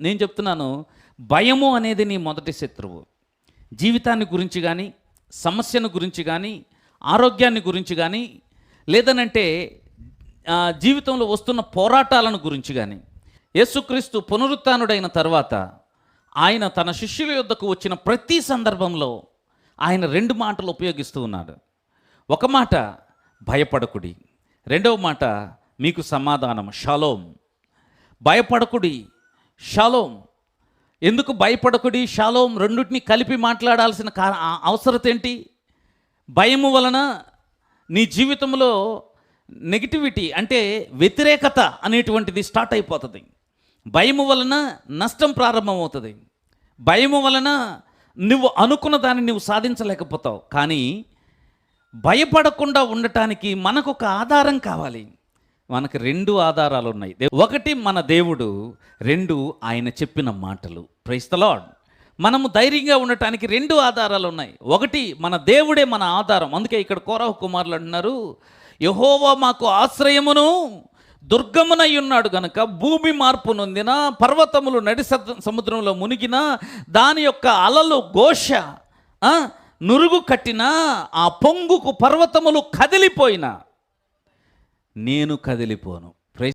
నేను చెప్తున్నాను భయము అనేది నీ మొదటి శత్రువు. జీవితాన్ని గురించి కానీ సమస్యను గురించి కానీ ఆరోగ్యాన్ని గురించి కానీ లేదనంటే జీవితంలో వస్తున్న పోరాటాలను గురించి కానీ యేసుక్రీస్తు పునరుత్డైన తర్వాత ఆయన తన శిష్యుల యొద్దకు వచ్చిన ప్రతి సందర్భంలో ఆయన రెండు మాటలు ఉపయోగిస్తూ ఉన్నాడు. ఒక మాట భయపడకుడి. రెండవ మాట మీకు సమాధానం షలోం. భయపడకుడి షాలోం. ఎందుకు భయపడకుడి? షాలోం రెండింటిని కలిపి మాట్లాడాల్సిన అవసరం ఏంటి భయము వలన నీ జీవితంలో నెగిటివిటీ అంటే వ్యతిరేకత అనేటువంటిది స్టార్ట్ అయిపోతుంది. భయము వలన నష్టం ప్రారంభమవుతుంది. భయము వలన నువ్వు అనుకున్న దాన్ని నువ్వు సాధించలేకపోతావు. కానీ భయపడకుండా ఉండటానికి మనకు ఒక ఆధారం కావాలి. మనకు రెండు ఆధారాలు ఉన్నాయి ఒకటి మన దేవుడు రెండు ఆయన చెప్పిన మాటలు. ప్రైస్తలాడ్ మనము ధైర్యంగా ఉండటానికి రెండు ఆధారాలు ఉన్నాయి ఒకటి మన దేవుడే మన ఆధారం. అందుకే ఇక్కడ కోరవ కుమారులు అంటున్నారు యహోవా మాకు ఆశ్రయమును దుర్గమునై ఉన్నాడు గనక భూమి మార్పు నొందిన పర్వతములు నడి సముద్రంలో మునిగిన దాని యొక్క అలలు ఘోష నురుగు కట్టిన ఆ పొంగుకు పర్వతములు కదిలిపోయిన నేను కదిలిపోను.